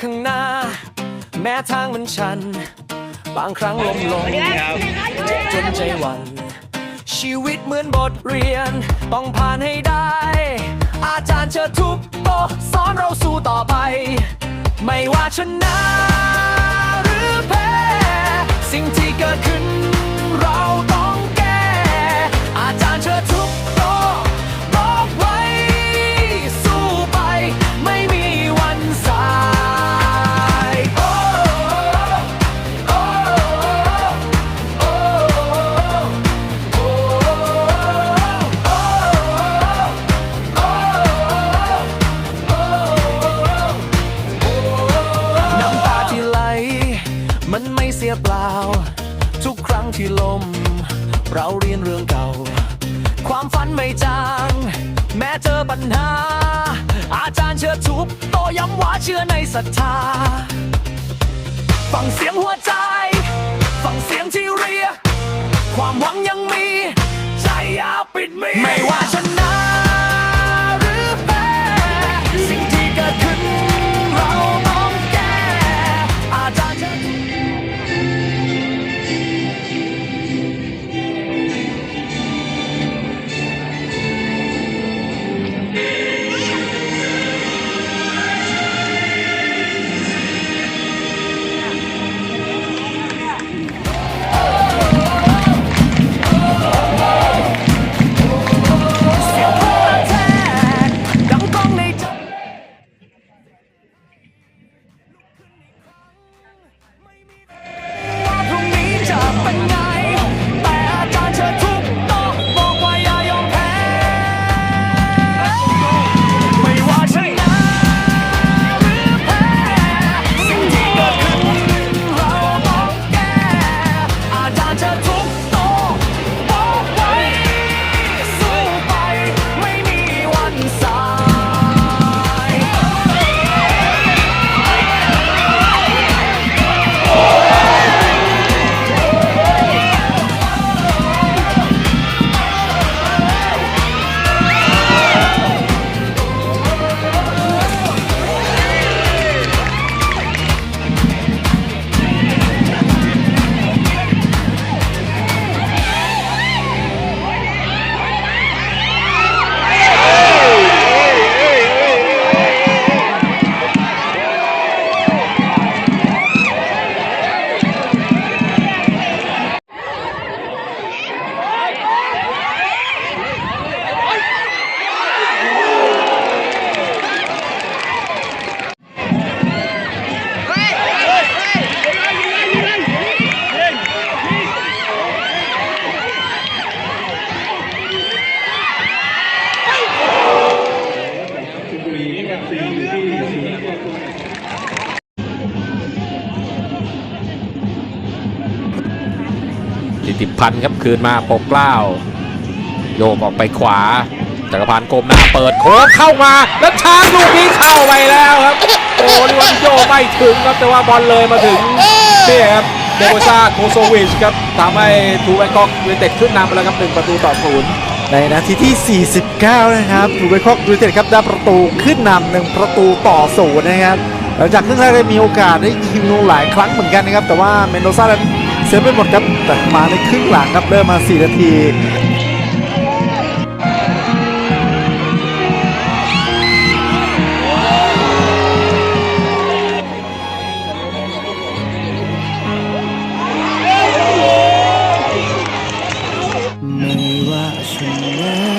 ข้างหน้า แม้ทางมันชัน บางครั้งล้มลงเจ็บจนใจหวั่นชีวิตเหมือนบทเรียน ต้องผ่านให้ได้ อาจารย์เชิดทุบโต๊ะสอนเราสู้ต่อไป ไม่ว่าชนะหรือแพ้ สิ่งที่เกิดขึ้น ยเปล่า ทุกครั้งที่ลม เราเรียนเรื่องเก่า ความฝันไม่จาง แม้เจอปัญหา อาจารย์เชิดทุบโตย้ำว่าเชื่อในศรัทธา ฟังเสียงหัวใจ ฟังเสียงที่เรียก ความหวังยังมี ใจอย่าปิดมีไม่ว่า ติติพันธ์ครับคืนมาปกเกล้า โยกออกไปขวาจักรพันธ์กลมหน้าเปิดโค้งเข้ามา แล้วช้างลูกนี้เข้าไปแล้วครับ โอ้ลิวันโยไม่ถึงครับแต่ว่าบอลเลยมาถึงนี่ครับเดโกซาโคโซวิชครับทำให้ทูแบงกอกยูไนเต็ดขึ้นนำไปแล้วครับหนึ่งประตูต่อศูนย์ในนาทีที่ 49 นะครับถูเบคอกยูไนเต็ดครับได้ประตูขึ้นนำหนึ่งประตูต่อศูนย์นะครับหลังจากครึ่งแรกได้มีโอกาสได้ยิงลงหลายครั้งเหมือนกันนะครับแต่ว่าเมนโดซ่านั้น เซฟไปหมดครับ แต่มาในครึ่งหลังครับเริ่มมา 4 นาทีไม่ว่าชนะห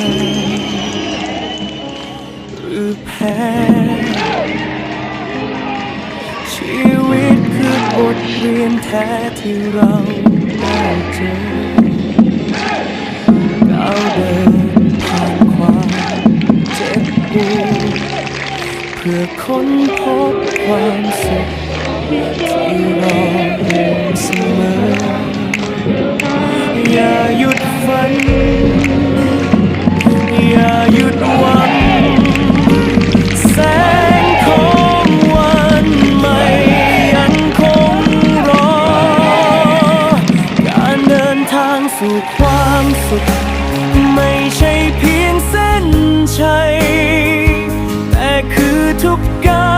ยนแท้ที่เราได้เจอก้าวเดินผ่านความเจ็บปวดเพื่อค้นพบความสุขที่รออยู่เสมออย่าหยุดฝัน ชัย